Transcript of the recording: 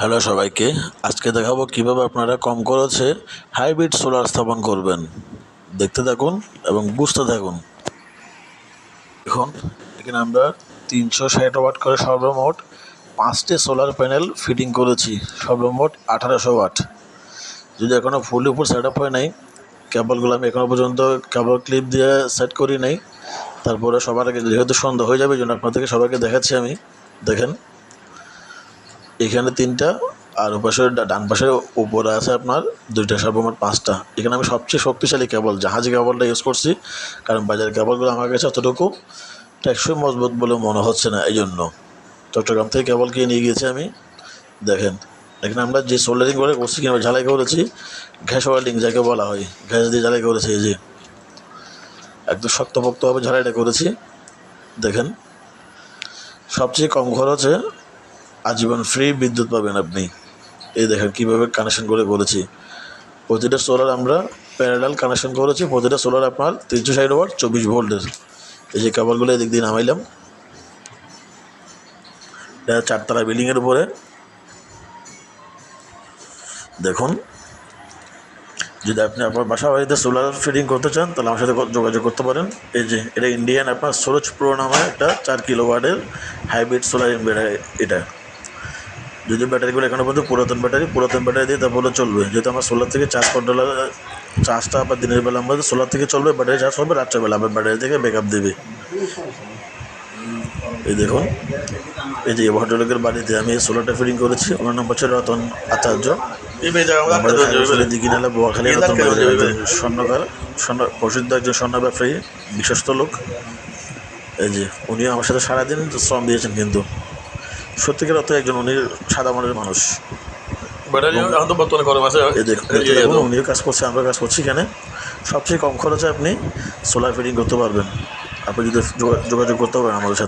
Hello সবাইকে। আজকে দেখাবো কীভাবে আপনারা কম খরচে হাইব্রিড সোলার স্থাপন করবেন। দেখতে থাকুন এবং বুঝতে থাকুন। এখন এখানে আমরা তিনশো ষাট ওয়াট করে সর্বমোট পাঁচটি সোলার প্যানেল ফিটিং করেছি, সর্বমোট আঠারোশো ওয়াট। যদি এখনও ফুল উপর সেট আপ হয় নাই, কেবলগুলো আমি এখনও পর্যন্ত কেবল ক্লিপ দিয়ে সেট করি নাই। তারপরে সবার আগে যেহেতু সন্ধ্যা হয়ে যাবে জন্য আপনাদেরকে সবাইকে দেখাচ্ছি আমি। দেখেন এখানে তিনটা, আর ওপাশে ডান পাশে উপরে আছে আপনার দুইটা, সর্বমোট পাঁচটা। এখানে আমি সবচেয়ে শক্তিশালী কেবল, জাহাজি কেবলটা ইউজ করছি, কারণ বাজারের কেবলগুলো আমার কাছে অতটুকু টেকসই, মজবুত বলে মনে হচ্ছে না এই জন্য চট্টগ্রাম থেকে কেবল কিনে নিয়ে গিয়েছি আমি। দেখেন, এখানে আমরা যে সোল্ডারিং করে করছি, কিংবা ঝালাই করেছি ঘ্যাস ওয়েল্ডিং যাকে বলা হয় ঘ্যাস দিয়ে ঝালাই করেছি এই যে। একদম শক্তপোক্তভাবে ঝালাইটা করেছি। দেখেন, সবচেয়ে কম খরচে আজীবন ফ্রি বিদ্যুৎ পাবেন আপনি। এই দেখেন কীভাবে কানেকশন করে করেছি প্রতিটা সোলার আমরা প্যারালাল কানেকশন করেছি, প্রতিটা সোলার আপনার তিনশো ষাট ওয়াট চব্বিশ ভোল্টের এই যে কেবলগুলো এদিক দিয়ে নামাইলাম। এটা চারতলা বিল্ডিংয়ের উপরে। দেখুন, যদি আপনি আপনার বাসা বাড়িতে সোলার ফিটিং করতে চান, তাহলে আমার সাথে যোগাযোগ করতে পারেন। এই যে, এটা ইন্ডিয়ান আপনার সরোজ প্রো নামে একটা চার কিলো ওয়ার্ডের হাইব্রিড সোলার ইনভার্টার এটা। যদি ব্যাটারিগুলো এখনও পর্যন্ত পুরাতন ব্যাটারি পুরাতন ব্যাটারি দিয়ে তারপরে চলবে। যেহেতু আমার সোলার থেকে চার্জ কন্ট্রোলার চার্জটা আবার দিনের বেলা আমাদের সোলার থেকে চলবে ব্যাটারি চার্জ হবে রাত্রেবেলা আবার ব্যাটারি থেকে ব্যাকআপ দেবে। এই দেখুন এই যে ভদ্রলোকের বাড়িতে আমি এই সোলারটা ফিটিং করেছি ওনার নাম হচ্ছে রতন আচার্য। বোয়াখালী রতন স্বর্ণকার স্বর্ণ প্রসিদ্ধ একজন স্বর্ণ ব্যবসায়ী বিশ্বস্ত লোক। এই যে উনিও আমার সাথে সারাদিন শ্রম দিয়েছেন কিন্তু। সত্যিকার অর্থে একজন উনি সাদা মনের মানুষ। উনিও কাজ করছে আমরা কাজ করছি এখানে। সবচেয়ে কম খরচে আপনি সোলার ফিটিং করতে পারবেন। আপনি যদি যোগাযোগ করতে পারেন আমাদের সাথে।